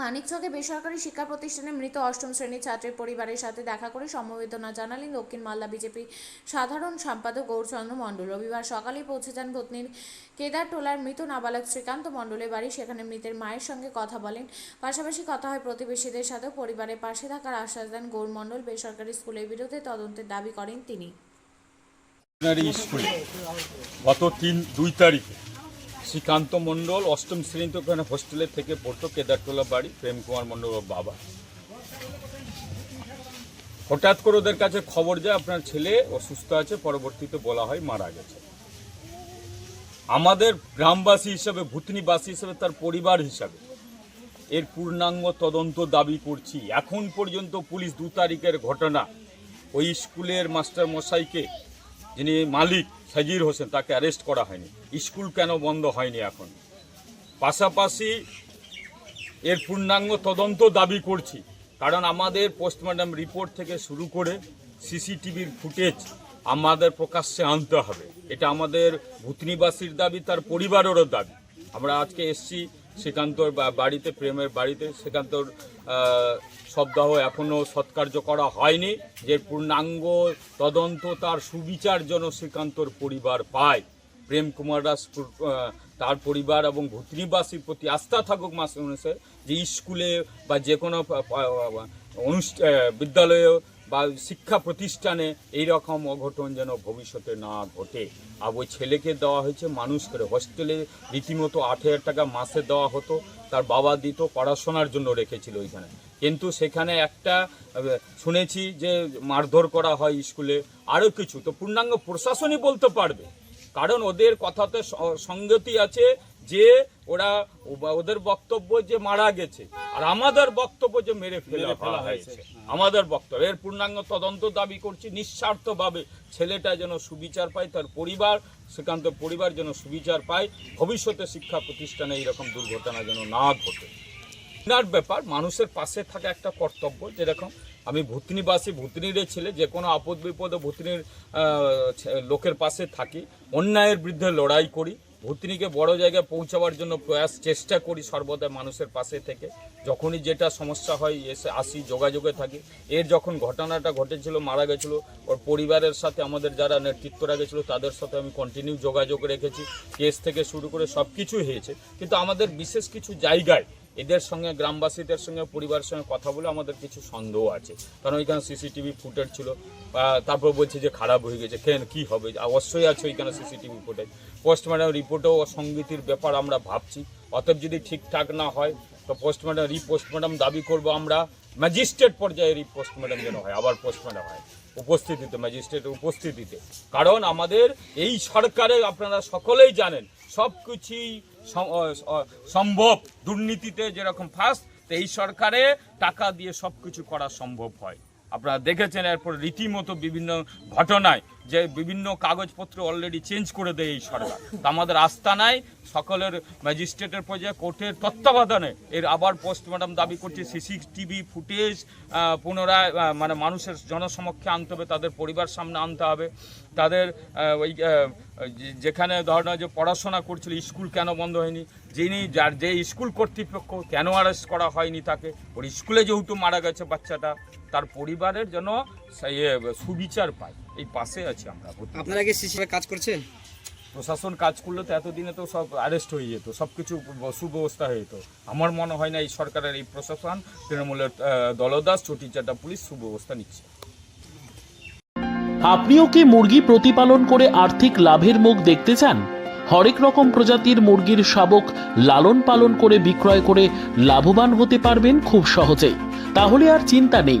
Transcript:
মানিকচকে বেসরকারি শিক্ষা প্রতিষ্ঠানে মৃত অষ্টম শ্রেণির ছাত্রের পরিবারের সাথে দেখা করে সমবেদনা জানালেন দক্ষিণ মালদা বিজেপি সাধারণ সম্পাদক গৌরচন্দ্র মণ্ডল। রবিবার সকালে পৌঁছে যান ভূতনির কেদারটোলার মৃত নাবালক শ্রীকান্ত মণ্ডলের বাড়ি। সেখানে মৃতের মায়ের সঙ্গে কথা বলেন। পাশাপাশি কথা হয় প্রতিবেশীদের সাথেও পরিবারের পাশে থাকার আশ্বাস দেন গৌর মণ্ডল। বেসরকারি স্কুলের বিরুদ্ধে তদন্তের দাবি করেন তিনি। গত তিন, দুই তারিখে শ্রীকান্ত মণ্ডল, অষ্টম শ্রেণীতে ওখানে হোস্টেলে থেকে পড়তো কেদারটোলা বাড়ি প্রেম কুমার মণ্ডল ওর বাবা। হঠাৎ করে ওদের কাছে খবর যায়, আপনার ছেলে অসুস্থ আছে, পরবর্তীতে বলা হয় মারা গেছে। আমাদের গ্রামবাসী হিসাবে, ভূতনিবাসী হিসাবে, তার পরিবার হিসাবে এর পূর্ণাঙ্গ তদন্ত দাবি করছি। এখন পর্যন্ত পুলিশ দু তারিখের ঘটনা, ওই স্কুলের মাস্টার মশাইকে যিনি মালিক সাজির হোসেন, তাকে অ্যারেস্ট করা হয়নি। স্কুল কেন বন্ধ হয়নি এখন? পাশাপাশি এর পূর্ণাঙ্গ তদন্ত দাবি করছি, কারণ আমাদের পোস্টমর্টম রিপোর্ট থেকে শুরু করে সিসিটিভির ফুটেজ আমাদের প্রকাশ্যে আনতে হবে। এটা আমাদের ভূতনিবাসীর দাবি, তার পরিবারেরও দাবি। আমরা আজকে এসছি শ্রীকান্তর বাড়িতে, প্রেমের বাড়িতে শ্রীকান্তর শবদাহ এখনও সৎকার্য করা হয়নি, যে পূর্ণাঙ্গ তদন্ত তার সুবিচার যেন শ্রীকান্তর পরিবার পায়। প্রেম কুমার দাস তার পরিবার এবং ভূতনিবাসীর প্রতি আস্থা থাকুক মাস যে স্কুলে বা যে কোনো অনুষ্ঠা বিদ্যালয়ে বা শিক্ষা প্রতিষ্ঠানে এই রকম অঘটন যেন ভবিষ্যতে না ঘটে। আর ওই ছেলেকে দেওয়া হয়েছে মানুষ করে। হস্টেলে রীতিমতো আট হাজার টাকা মাসে দেওয়া হতো, তার বাবা দিত, পড়াশোনার জন্য রেখেছিল ওইখানে। কিন্তু সেখানে একটা শুনেছি যে মারধর করা হয় স্কুলে আরও কিছু। তো পূর্ণাঙ্গ প্রশাসনই বলতে পারবে। কারণ ওদের কথাতে স- সঙ্গতি আছে যে ওরা ওদের বক্তব্য যে মারা গেছে আর আমাদের বক্তব্য যে মেরে ফেলে ফেলা হয়েছে। আমাদের বক্তব্য এর পূর্ণাঙ্গ তদন্ত দাবি করছি নিঃস্বার্থভাবে। ছেলেটা যেন সুবিচার পায় তার পরিবার শ্রীকান্ত পরিবার যেন সুবিচার পায় ভবিষ্যতে শিক্ষা প্রতিষ্ঠানে এইরকম দুর্ঘটনা যেন না ঘটে। ঘৃণার ব্যাপার, মানুষের পাশে থাকা একটা কর্তব্য, যেরকম আমি ভূতনিবাসী, ভূতনির ছেলে, যে কোনো আপদ বিপদে ভূতনির লোকের পাশে থাকি, অন্যায়ের বিরুদ্ধে লড়াই করি, ভূতনিকে বড় জায়গায় পৌঁছাবার জন্য প্রয়াস, চেষ্টা করি সর্বদা মানুষের পাশে থেকে। যখনই যেটা সমস্যা হয়, এসে আসি, যোগাযোগে থাকি। এর যখন ঘটনাটা ঘটেছিল, মারা গেছিল, ওর পরিবারের সাথে আমাদের যারা নেতৃত্বরা গেছিল, তাদের সাথে আমি কন্টিনিউ যোগাযোগ রেখেছি। কেস থেকে শুরু করে সব কিছুই হয়েছে। কিন্তু আমাদের বিশেষ কিছু জায়গায় এদের সঙ্গে গ্রামবাসীদের সঙ্গে, পরিবারের সঙ্গে কথা বলে আমাদের কিছু সন্দেহ আছে। কারণ ওইখানে সিসিটিভি ফুটেজ ছিল। তারপর বলছে যে খারাপ হয়ে গেছে। কেন? কি হবে? অবশ্যই আছে ওইখানে সিসিটিভি ফুটেজ। পোস্টমর্টম রিপোর্টেও অসঙ্গতির ব্যাপার আমরা ভাবছি। অতএব যদি ঠিকঠাক না হয়, তো পোস্টমর্টম রিপোস্টমর্টম দাবি করব আমরা। ম্যাজিস্ট্রেট পর্যায়ে রিপোস্টমর্টম যেন হয়, আবার পোস্টমর্টম হয়। উপস্থিতিতে, ম্যাজিস্ট্রেটের উপস্থিতিতে। কারণ আমাদের এই সরকারে আপনারা সকলেই জানেন সব কিছুই সম্ভব। দুর্নীতিতে যেরকম ফার্স্ট এই সরকারে টাকা দিয়ে সব কিছু করা সম্ভব হয়। আপনারা দেখেছেন এরপর রীতিমতো বিভিন্ন ঘটনায় যে বিভিন্ন কাগজপত্র অলরেডি চেঞ্জ করে দেয় এই সরকার। তা আমাদের আস্থা নাই, সকলের ম্যাজিস্ট্রেটের পর্যায়ে কোর্টের তত্ত্বাবধানে এর আবার পোস্টমর্টম দাবি করছে সিসিটিভি ফুটেজ পুনরায় মানে মানুষের জনসমক্ষে আনতে হবে, তাদের পরিবার সামনে আনতে হবে। তাদের ওই যেখানে ধরনের যে পড়াশোনা করছিল, স্কুল কেন বন্ধ হয়নি? যিনি যার, যে স্কুল কর্তৃপক্ষ কেন অ্যারেস্ট করা হয়নি তাকে? ওর স্কুলে যেহেতু মারা গেছে বাচ্চাটা, তার পরিবারের সে- সুবিচার পায়। এই পাশে আছি আমরা। আপনারা কি সিসিভাবে কাজ করছেন? প্রশাসন কাজ করলে তো এতদিনে তো সব অ্যারেস্ট হয়ে যেত সব কিছু সুব্যবস্থা হয়ে যেত। আমার মনে হয় না এই সরকারের এই প্রশাসন তৃণমূলের দলদাস চটিচাটা পুলিশ সুব্যবস্থা নিচ্ছে। আপনিও কি মুরগি প্রতিপালন করে আর্থিক লাভের মুখ দেখতে চান? হরেক রকম প্রজাতির মুরগির শাবক লালন পালন করে বিক্রয় করে লাভবান হতে পারবেন খুব সহজেই। তাহলে আর চিন্তা নেই।